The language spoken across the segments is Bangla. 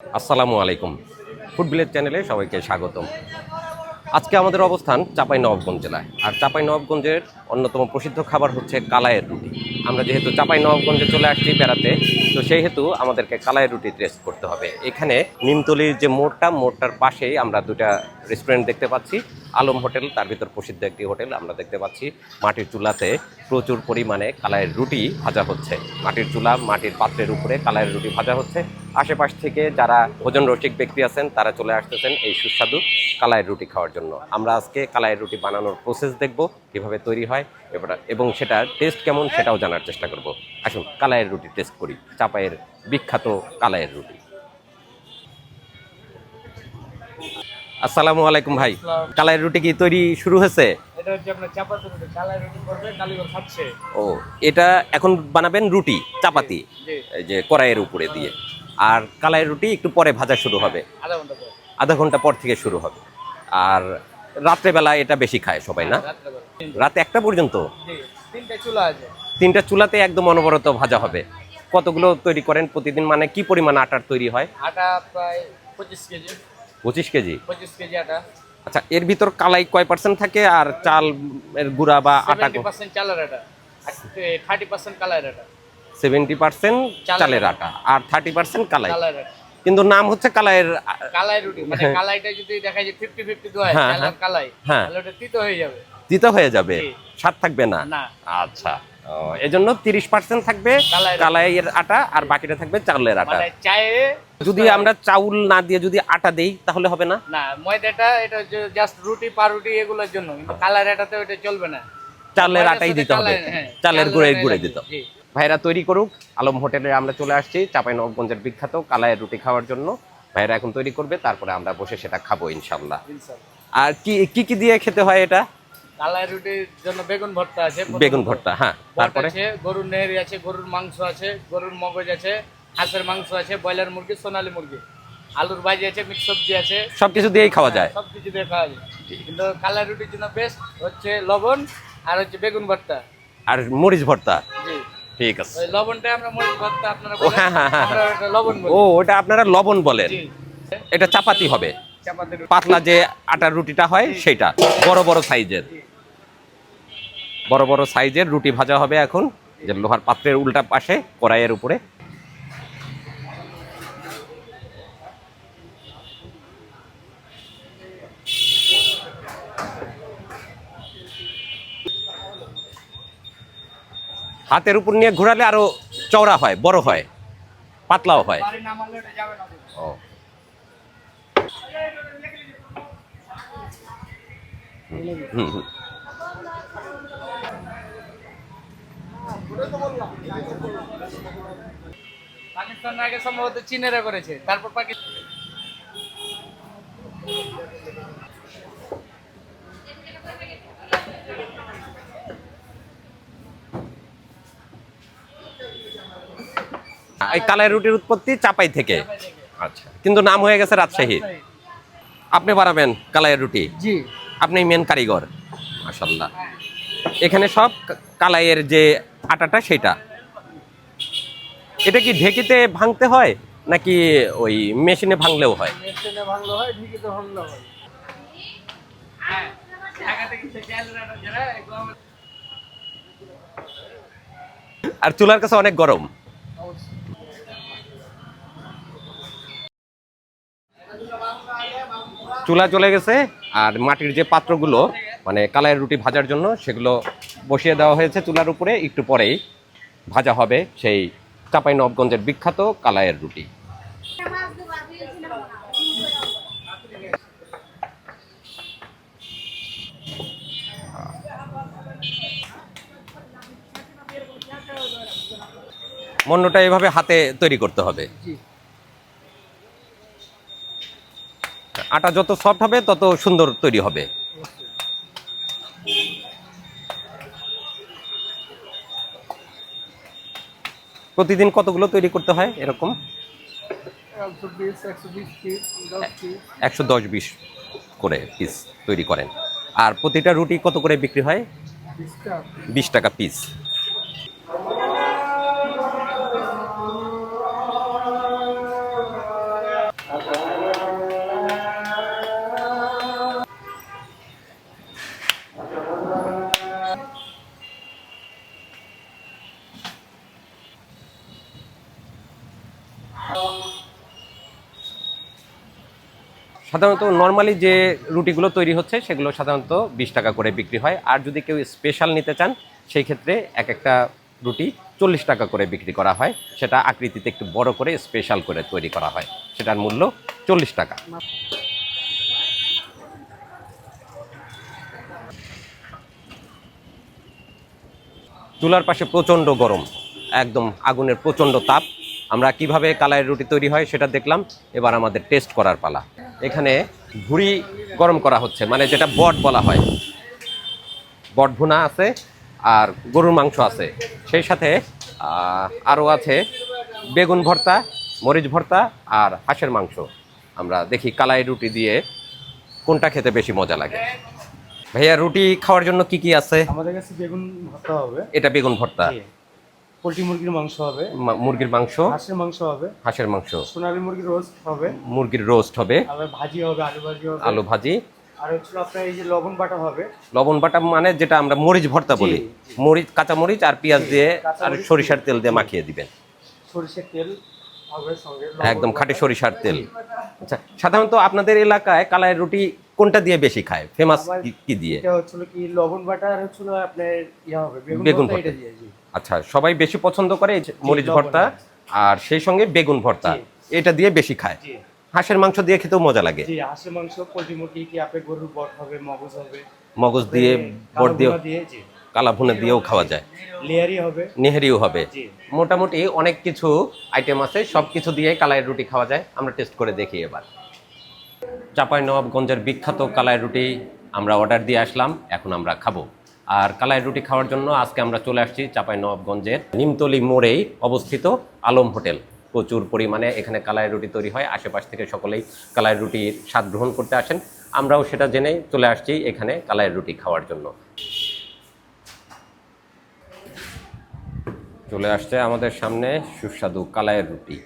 আসসালামু আলাইকুম। ফুড ভিলেজ চ্যানেলে সবাইকে স্বাগতম। আজকে আমাদের অবস্থান চাপাই নবাবগঞ্জ জেলায়। আর চাপাই নবাবগঞ্জের অন্যতম প্রসিদ্ধ খাবার হচ্ছে কালায়ের রুটি। আমরা যেহেতু চাপাই নবাবগঞ্জে চলে আসছি বেড়াতে, তো সেই হেতু আমাদেরকে কালায়ের রুটি টেস্ট করতে হবে। এখানে নিমতলির যে মোড়টা, মোড়টার পাশেই আমরা দুটা রেস্টুরেন্ট দেখতে পাচ্ছি। আলম হোটেল, তার ভিতর প্রসিদ্ধ একটি হোটেল আমরা দেখতে পাচ্ছি। মাটির চুলাতে প্রচুর পরিমাণে কালায়ের রুটি ভাজা হচ্ছে। মাটির চুলা, মাটির পাত্রের উপরে কালায়ের রুটি ভাজা হচ্ছে। আশেপাশ থেকে যারা ভোজন রসিক ব্যক্তি আছেন, তারা চলে আসতেছেন এই সুস্বাদু কালায়ের রুটি খাওয়ার জন্য। আমরা আজকে কালায়ের রুটি বানানোর প্রসেস দেখব, কীভাবে তৈরি হয়, এবার এবং সেটার টেস্ট কেমন সেটাও জানার চেষ্টা করব। আসুন কালায়ের রুটি টেস্ট করি। চাপায়ের বিখ্যাত কালায়ের রুটি। আসসালামু আলাইকুম ভাই। কালায়ের রুটি কি তৈরি শুরু হয়েছে? কালাই ও এটা এখন বানাবেন রুটি চাপাতি এই যে কড়াইয়ের উপরে দিয়ে। আর কালাই রুটি একটু পরে ভাজা শুরু হবে। আধা ঘণ্টা পর। থেকে শুরু হবে। আর রাত্রেবেলা এটা বেশি খায় সবাই না? রাত্রেবেলা। রাত একটা পর্যন্ত? তিনটে চুলা আছে। তিনটা চুলাতে একদম অনবরত ভাজা হবে। কতগুলো তৈরি করেন প্রতিদিন? মানে কি পরিমাণ আটার তৈরি হয়? আটা প্রায় পঁচিশ কেজি। পঁচিশ কেজি? পঁচিশ কেজি আটা। আচ্ছা এর ভিতর কালাই কয় পার্সেন্ট থাকে আর চাল এর গুঁড়া বা আটা পার্সেন্ট চালের আটা। থার্টি পার্সেন্ট কালার আটা। সেভেন্টি পার্সেন্ট চালের আটা। আর থার্টি পার্সেন্ট কালাই। কিন্তু নাম হচ্ছে কালাইয়ের কালাই রুটি মানে কালাইটা যদি দেখা যায় ফিফটি ফিফটি দেওয়া হয় হ্যাঁ, হ্যাঁ। কালাই হ্যাঁ। তিতো হয়ে যাবে। দিতে হয়ে যাবে। স্বাদ থাকবে না? না। আচ্ছা। এজন্য তিরিশ পার্সেন্ট থাকবে কালাইয়ের- আটা। আর বাকিটা থাকবে চাউলের আটা। মানে চায়ে যদি আমরা চাউল না দিয়ে যদি আটা দেই তাহলে হবে না? না ময়দাটা এটা জাস্ট রুটি পাউরুটি এগুলোর জন্য কিন্তু কালার আটাতে ওটা চলবে না। চালের আটাই দিতে হবে। হ্যাঁ, চালের চালের গুঁড়ে গুঁড়ে দিতে ভাইরা তৈরি করুক আলম হোটেলে আমরা চলে আসছি চাপাই নবগঞ্জের বিখ্যাত কালাইয়ের রুটি খাওয়ার জন্য। ভাইরা এখন তৈরি করবে তারপরে আমরা বসে সেটা খাব ইনশাল্লাহ। আর কি কি দিয়ে খেতে হয় এটা? কালাই রুটির জন্য বেগুন ভর্তা আছে বেগুন ভর্তা হ্যাঁ তারপরে? আছে গরুর নেহরি আছে গরুর মাংস আছে গরুর মগজ আছে হাঁসের মাংস আছে ব্রয়লার মুরগি সোনালী মুরগি আলুর ভাজি আছে মিক্স সবজি আছে। সবকিছু দিয়েই খাওয়া যায়? সব কিছু দিয়ে খাওয়া যায়। কিন্তু কালাই রুটির জন্য বেস্ট হচ্ছে লবণ আর হচ্ছে বেগুন ভর্তা। আর মরিচ ভর্তা? ঠিক আছে। লবণটা আমরা মরিচ ভর্তা আপনারা হ্যাঁ, হ্যাঁ, হ্যাঁ। লবণ ও ওটা আপনারা লবণ বলেন। এটা চাপাতি হবে। পাতলা যে আটার রুটিটা হয় সেটা বড় বড় সাইজের। বড় বড় সাইজের রুটি ভাজা হবে এখন। যে লোহার পাত্রের উল্টা পাশে কড়াইয়ের উপরে। হাতের উপর নিয়ে ঘোরালে আরও চওড়া হয় বড় হয় পাতলাও হয়। ও। হুম হুম। পাকিস্তান আগে সম্ভবত চীনেরা করেছে। তারপর পাকিস্তান এই কালাই রুটির উৎপত্তি চাপাই থেকে। আচ্ছা কিন্তু নাম হয়ে গেছে রাজশাহী। আপনি বানাবেন কালাইয়ের রুটি? জি। আপনি মেন কারিগর? মাশাল্লাহ এখানে সব কালাইয়ের যে আটাটা সেটা। এটা কি ঢেকিতে ভাঙতে হয় নাকি ওই মেশিনে ভাঙলেও হয়? মেশিনে ভাঙলো হয় ঢিকিতে আর চুলার কাছে অনেক গরম। চুলা চলে গেছে আর মাটির যে পাত্রগুলো মানে কালাইয়ের রুটি ভাজার জন্য সেগুলো বসিয়ে দেওয়া হয়েছে চুলার উপরে একটু পরেই ভাজা হবে সেই চাপাই নবগঞ্জের বিখ্যাত কালাইয়ের রুটি। মন্ডটা এভাবে হাতে তৈরি করতে হবে। আটা যত সফট হবে তত সুন্দর তৈরি হবে। প্রতিদিন কতগুলো তৈরি করতে হয় এরকম? একশো দশ বিশ করে পিস তৈরি করেন। আর প্রতিটা রুটি কত করে বিক্রি হয়? বিশ টাকা। পিস সাধারণত নর্মালি যে রুটিগুলো তৈরি হচ্ছে, সেগুলো সাধারণত বিশ টাকা করে বিক্রি হয়। আর যদি কেউ স্পেশাল নিতে চান, সেই ক্ষেত্রে এক একটা রুটি চল্লিশ টাকা করে বিক্রি করা হয়। সেটা আকৃতিতে একটু বড় করে স্পেশাল করে তৈরি করা হয়। সেটার মূল্য চল্লিশ টাকা। চুলার পাশে প্রচণ্ড গরম। একদম আগুনের প্রচণ্ড তাপ। আমরা কীভাবে কালাইয়ের রুটি তৈরি হয়, সেটা দেখলাম। এবার আমাদের টেস্ট করার পালা। এখানে ভুড়ি গরম করা হচ্ছে মানে যেটা বট বলা হয়। বট ভুনা আছে আর গরুর মাংস আছে। সেই সাথে আরও আছে বেগুন ভর্তা মরিচ ভর্তা আর হাঁসের মাংস। আমরা দেখি কালাই রুটি দিয়ে কোনটা খেতে বেশি মজা লাগে। ভাইয়া রুটি খাওয়ার জন্য কি কি আছে? আমাদের কাছে বেগুন ভর্তা হবে। এটা বেগুন ভর্তা। পোলট্রি মুরগির মাংস হবে। মুরগির মাংস। হাঁসের মাংস হবে। হাঁসের মাংস। সোনালী মুরগির রোস্ট হবে। মুরগির রোস্ট হবে। আবার ভাজি হবে আলু ভাজি হবে। আলু ভাজি। আর হচ্ছে আপনার এই যে লবণ বাটা হবে। লবণ বাটা মানে যেটা আমরা মরিচ ভর্তা বলি। মরিচ কাঁচা মরিচ আর পেঁয়াজ দিয়ে আর সরিষার তেল দিয়ে মাখিয়ে দিবেন। সরিষার তেল একদম খাঁটি সরিষার তেল। আচ্ছা সাধারণত আপনাদের এলাকায় কালাইয়ের রুটি কোনটা দিয়ে বেশি খায়? ফেমাস কি দিয়ে? এটা হচ্ছিল কি লবণ বাটা আর হচ্ছিল আপনার ইয়া হবে বেগুন ভর্তা দিয়ে জি। আচ্ছা সবাই বেশি পছন্দ করে এই মরিচ ভর্তা আর সেই সঙ্গে বেগুন ভর্তা এটা দিয়ে বেশি খায়। জি। হাঁসের মাংস দিয়ে খেতেও মজা লাগে। জি হাঁসের মাংস পোলট্রি মুরগি কি আপনার গরুর বট হবে মগজ হবে? মগজ দিয়ে বট দিয়ে কালা ভুনে দিয়েও খাওয়া যায়। লেয়ারি হবে। নেহেরিও হবে। মোটামুটি অনেক কিছু আইটেম আছে সব কিছু দিয়ে কালাইয়ের রুটি খাওয়া যায়। আমরা টেস্ট করে দেখি এবার। চাপাই নবাবগঞ্জের বিখ্যাত কালাইয়ের রুটি আমরা অর্ডার দিয়ে আসলাম, এখন আমরা খাব। আর কালাই রুটি খাওয়ার জন্য আজকে আমরা চলে আসছি চাপাই নবাবগঞ্জের নিমতলি মোড়েই অবস্থিত আলম হোটেল। প্রচুর পরিমাণে এখানে কালাই রুটি তৈরি হয়, আশেপাশ থেকে সকলেই কালাইয়ের রুটির স্বাদ গ্রহণ করতে আসেন। আমরাও সেটা জেনেই চলে আসছি এখানে কালাইয়ের রুটি খাওয়ার জন্য। চলে আসছে আমাদের সামনে সুস্বাদু কালাইয়ের রুটি।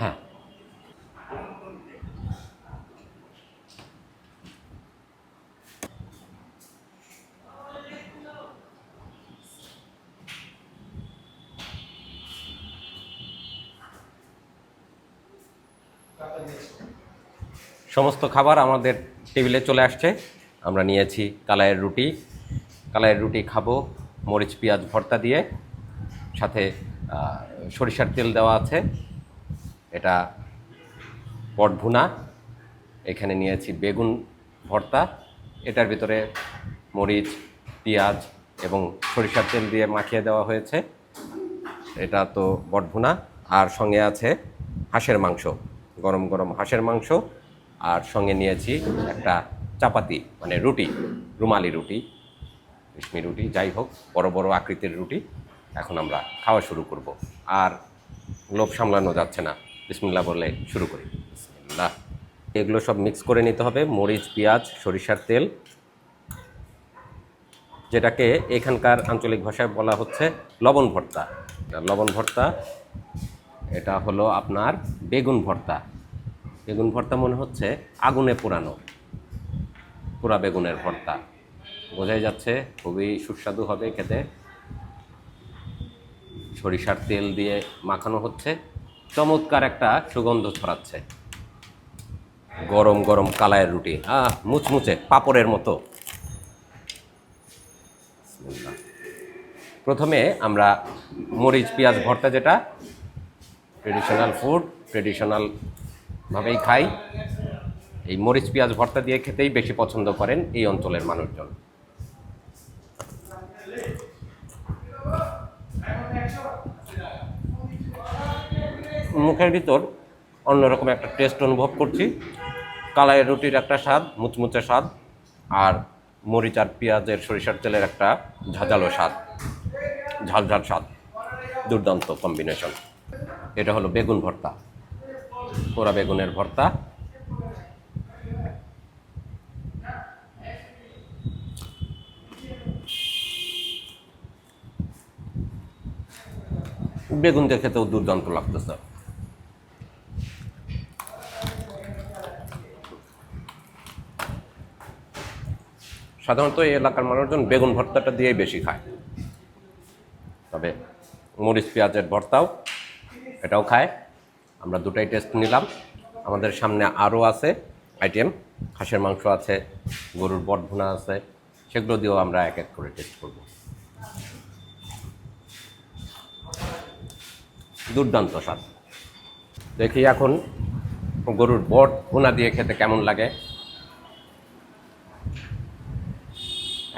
হ্যাঁ। সমস্ত খাবার আমাদের টেবিলে চলে আসছে। আমরা নিয়েছি কালাইয়ের রুটি। কালাইয়ের রুটি খাব, মরিচ, পেঁয়াজ, ভর্তা দিয়ে। সাথে সরিষার তেল দেওয়া আছে। এটা পট ভুনা এখানে নিয়েছি বেগুন ভর্তা। এটার ভিতরে মরিচ, পেঁয়াজ এবং সরিষার তেল দিয়ে মাখিয়ে দেওয়া হয়েছে। এটা তো বটভুনা। আর সঙ্গে আছে হাঁসের মাংস, গরম গরম হাঁসের মাংস। আর সঙ্গে নিয়েছি একটা চাপাতি মানে রুটি, রুমালি রুটি, রেশমি রুটি, যাই হোক, বড় বড় আকৃতির রুটি এখন আমরা খাওয়া শুরু করব। আর লোভ সামলানো যাচ্ছে না। বিসমিল্লা বলে শুরু করি। বিসমিল্লাহ। এগুলো সব মিক্স করে নিতে হবে। মরিচ, পেঁয়াজ, সরিষার তেল, যেটাকে এখানকার আঞ্চলিক ভাষায় বলা হচ্ছে লবণ ভর্তা। লবণ ভর্তা, এটা হলো আপনার বেগুন ভর্তা। বেগুন ভর্তা মনে হচ্ছে আগুনে পোড়ানো। পোড়া বেগুনের ভর্তা। বোঝাই যাচ্ছে, খুবই সুস্বাদু হবে খেতে। সরিষার তেল দিয়ে মাখানো হচ্ছে। চমৎকার একটা সুগন্ধ ছড়াচ্ছে। গরম গরম কালায়ের রুটি। আহ, মুচমুচে, পাপড়ের মতো। প্রথমে আমরা মরিচ, পেঁয়াজ, ভর্তা যেটা ট্রেডিশনাল ফুড ট্রেডিশনাল ভাবেই খাই। এই মরিচ, পেঁয়াজ ভর্তা দিয়ে খেতেই বেশি পছন্দ করেন এই অঞ্চলের মানুষজন। মুখের ভিতর অন্যরকম একটা টেস্ট অনুভব করছি। কালাইয়ের রুটির একটা স্বাদ, মুচমুচে স্বাদ, আর মরিচ আর পেঁয়াজের সরিষার তেলের একটা ঝাঁঝালো স্বাদ ঝাল ঝাল স্বাদ। দুর্দান্ত কম্বিনেশন। এটা হলো বেগুন ভর্তা। পোড়া বেগুনের ভর্তা। বেগুন খেতেও দুর্দান্ত লাগতেছে। সাধারণত এই এলাকার মানুষজন বেগুন ভর্তাটা দিয়েই বেশি খায়। তবে মরিচ, পেঁয়াজের ভর্তাও এটাও খায়। আমরা দুটাই টেস্ট নিলাম। আমাদের সামনে আরও আছে আইটেম হাঁসের মাংস আছে, গরুর বট ভুনা আছে, সেগুলো দিয়েও আমরা এক এক করে টেস্ট করব। দুর্দান্ত স্বাদ। দেখি এখন গরুর বট ভুনা দিয়ে খেতে কেমন লাগে।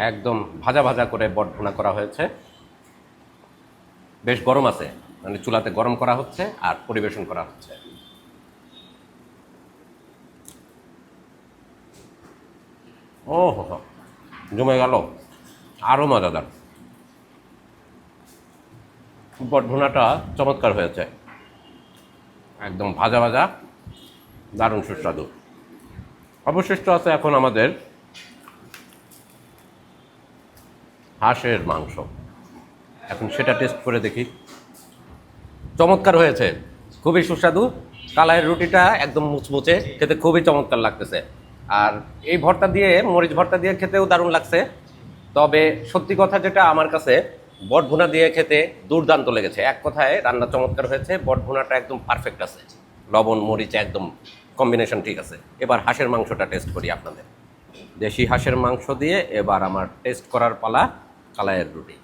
একদম ভাজা ভাজা করে বট ভুনা করা হয়েছে। বেশ গরম আছে। মানে চুলাতে গরম করা হচ্ছে আর পরিবেশন করা হচ্ছে। ও হো জমে গেল। আরও মজাদার। ভুনাটা চমৎকার হয়েছে। একদম ভাজা ভাজা, দারুণ সুস্বাদু। অবশিষ্ট আছে এখন আমাদের হাঁসের মাংস। এখন সেটা টেস্ট করে দেখি। চমৎকার হয়েছে। খুবই সুস্বাদু। কালাইয়ের রুটিটা একদম মুচমুচে, খেতে খুবই চমৎকার লাগতেছে। আর এই ভর্তা দিয়ে, মরিচ ভর্তা দিয়ে খেতেও দারুণ লাগছে। তবে সত্যি কথা যেটা আমার কাছে বট ভুনা দিয়ে খেতে দুর্দান্ত লেগেছে। এক কথায় রান্না চমৎকার হয়েছে বট ভুনাটা একদম পারফেক্ট আছে। লবণ, মরিচ একদম কম্বিনেশন ঠিক আছে। এবার হাঁসের মাংসটা টেস্ট করি আপনাদের। দেশি হাঁসের মাংস দিয়ে এবার আমার টেস্ট করার পালা কালাইয়ের রুটি।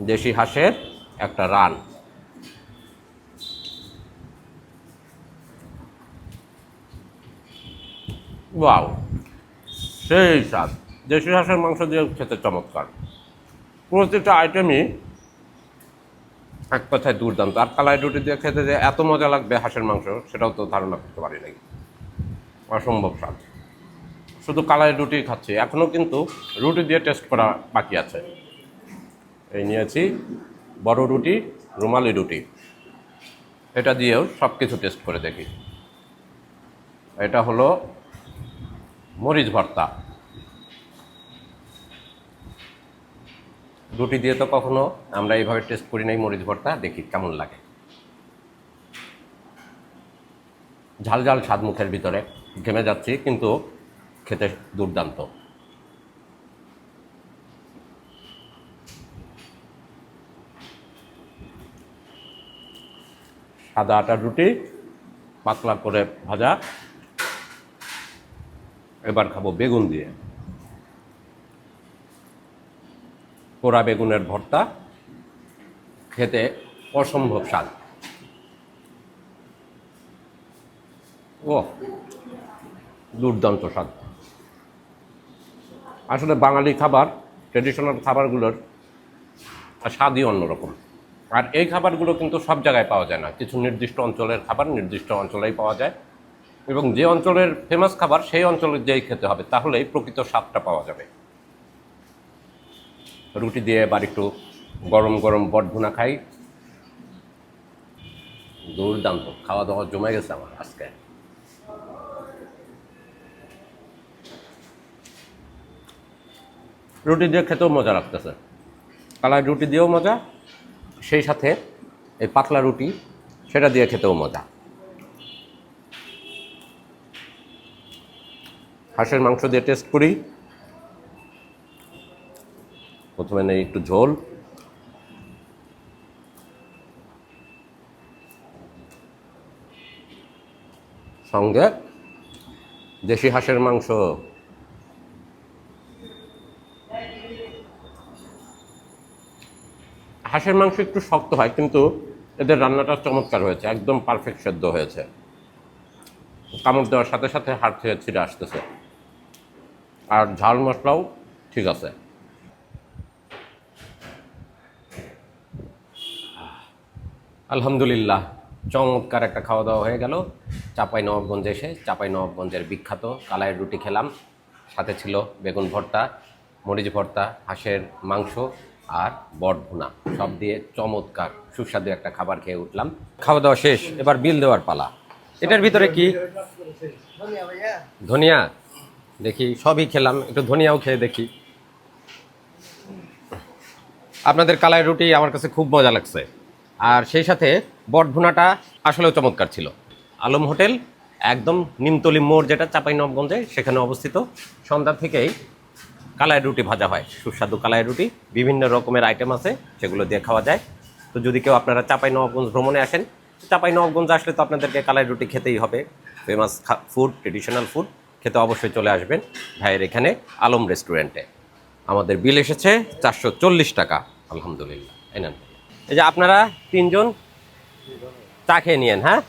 দেশি হাঁসের একটা রান। ওয়াও, সেই স্বাদ। দেশি হাঁসের মাংস দিয়ে খেতে চমৎকার। প্রতিটা আইটেমই এক কথায় দুর্দান্ত। আর কালাই রুটি দিয়ে খেতে যে এত মজা লাগবে হাঁসের মাংস, সেটাও তো ধারণা করতে পারি নাই। অসম্ভব স্বাদ। শুধু কালাই রুটি খাচ্ছি এখনও কিন্তু রুটি দিয়ে টেস্ট করা বাকি আছে। এই নিয়েছি। বড় রুটি, রুমালি রুটি। এটা দিয়েও সব কিছু টেস্ট করে দেখি। এটা হলো মরিচ ভর্তা। রুটি দিয়ে তো কখনো আমরা এইভাবে টেস্ট করি নাই, মরিচ ভর্তা। দেখি কেমন লাগে। ঝাল ঝাল স্বাদ মুখের ভিতরে। ঘেমে যাচ্ছি, কিন্তু খেতে দুর্দান্ত। সাদা আটার রুটি, পাতলা করে ভাজা। এবার খাব বেগুন দিয়ে। পোড়া বেগুনের ভর্তা, খেতে অসম্ভব স্বাদ। ও দুর্দান্ত স্বাদ। আসলে বাঙালি খাবার ট্রেডিশনাল খাবারগুলোর স্বাদই অন্যরকম। আর এই খাবারগুলো কিন্তু সব জায়গায় পাওয়া যায় না। কিছু নির্দিষ্ট অঞ্চলের খাবার নির্দিষ্ট অঞ্চলেই পাওয়া যায় এবং যে অঞ্চলের ফেমাস খাবার সেই অঞ্চলের যেই খেতে হবে, তাহলেই প্রকৃত স্বাদটা পাওয়া যাবে। রুটি দিয়ে এবার একটু গরম গরম বট ভুনা খাই। দুর্দান্ত খাওয়া দাওয়া জমে গেছে আমার আজকে। রুটি দিয়ে খেতেও মজা লাগতেছে। কালাই রুটি দিয়েও মজা সেই সাথে এই পাতলা রুটি, সেটা দিয়ে খেতেও মজা। হাঁসের মাংস দিয়ে টেস্ট করি। প্রথমে নেই একটু ঝোল। সঙ্গে দেশি হাঁসের মাংস। হাঁসের মাংস একটু শক্ত হয়, কিন্তু এদের রান্নাটা চমৎকার হয়েছে, একদম পারফেক্ট সেদ্ধ হয়েছে। কামড় দেওয়ার সাথে সাথে হাড় থেকে ছিঁড়ে আসতেছে। আর ঝাল মশলাও ঠিক আছে। আলহামদুলিল্লাহ, চমৎকার একটা খাওয়া দাওয়া হয়ে গেল। চাপাই নবাবগঞ্জে এসে, চাপাই নবাবগঞ্জের বিখ্যাত কালাইয়ের রুটি খেলাম। সাথে ছিল বেগুন ভর্তা, মরিচ ভর্তা, হাঁসের মাংস আর বট ভুনা সব দিয়ে চমৎকার, সুস্বাদু একটা খাবার খেয়ে উঠলাম। খাওয়া দাওয়া শেষ, এবার বিল দেওয়ার পালা। এটার ভিতরে কি? ধনিয়া? দেখি, সবই খেলাম, একটু ধনিয়াও খেয়ে দেখি। আপনাদের কালাই রুটি আমার কাছে খুব মজা লাগছে। আর সেই সাথে বট ভুনাটা আসলেও চমৎকার ছিল। আলম হোটেল, একদম নিমতলি মোড় যেটা চাপাই নবগঞ্জে সেখানে অবস্থিত। সন্ধ্যা থেকেই কালাই রুটি ভাজা হয়। সুস্বাদু কালাই রুটি বিভিন্ন রকমের আইটেম আছে সেগুলো দিয়ে খাওয়া যায়। তো যদি কেউ আপনারা চাপাই নবাবগঞ্জ ভ্রমণে আসেন চাপাই নবাবগঞ্জ আসলে তো আপনাদেরকে কালাই রুটি খেতেই হবে। ফেমাস ফুড ট্রেডিশনাল ফুড খেতে অবশ্যই চলে আসবেন ভাইয়ের এখানে আলম রেস্টুরেন্টে আমাদের বিল এসেছে চারশো চল্লিশ টাকা আলহামদুলিল্লাহ এই নেন। এই যে আপনারা তিনজন চা খেয়ে নিয়েন হ্যাঁ?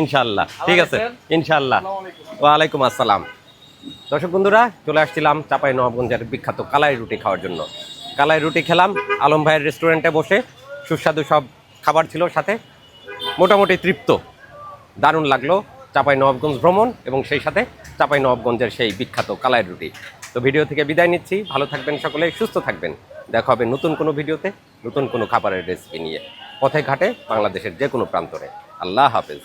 ইনশাল্লাহ। ঠিক আছে ইনশাল্লাহ। ওয়ালাইকুম আসসালাম। দর্শক বন্ধুরা, চলে আসছিলাম চাপাই নবাবগঞ্জের বিখ্যাত কালাই রুটি খাওয়ার জন্য। কালাই রুটি খেলাম, আলম ভাইয়ের রেস্টুরেন্টে বসে। সুস্বাদু সব খাবার ছিল সাথে। মোটামুটি তৃপ্ত। দারুণ লাগল চাপাই নবাবগঞ্জ ভ্রমণ এবং সেই সাথে চাপাই নবাবগঞ্জের সেই বিখ্যাত কালাই রুটি। তো ভিডিও থেকে বিদায় নিচ্ছি। ভালো থাকবেন সকলে, সুস্থ থাকবেন। দেখা হবে নতুন কোনো ভিডিওতে, নতুন কোনো খাবারের রেসিপি নিয়ে। পথে ঘাটে বাংলাদেশের যে কোনো প্রান্তরে। আল্লাহ হাফেজ।